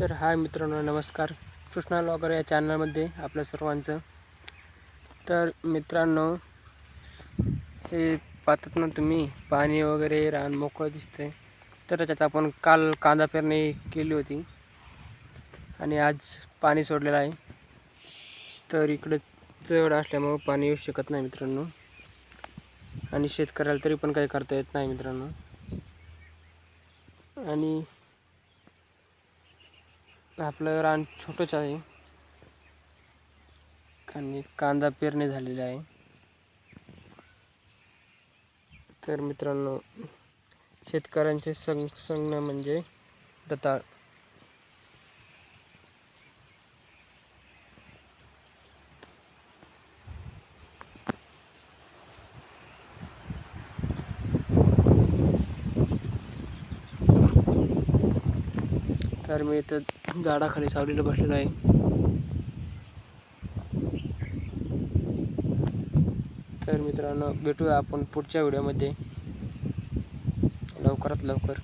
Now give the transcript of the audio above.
तर हाय मित्रांनो नमस्कार. कृष्णा लॉकर या चॅनलमध्ये आपल्या सर्वांचं. तर मित्रांनो हे पाहतात ना तुम्ही पाणी वगैरे रान मोकळं दिसतंय. तर त्याच्यात आपण काल कांदा पेरणी केली होती. आणि आज पाणी सोडलेलं आहे. तर इकडं चढ असल्यामुळं पाणी येऊ शकत नाही मित्रांनो. आणि शेतकऱ्याला तरी पण काही करता येत नाही मित्रांनो. आणि आपलं रान छोटंच आहे. आणि कांदा पेरणी झालेली आहे. तर मित्रांनो शेतकऱ्यांचे संग संगणं म्हणजे दताळ. तर मी इथं झाडाखाली सावलीला बसलेलं आहे. तर मित्रांनो भेटूया आपण पुढच्या व्हिडिओमध्ये. लवकरात लवकर.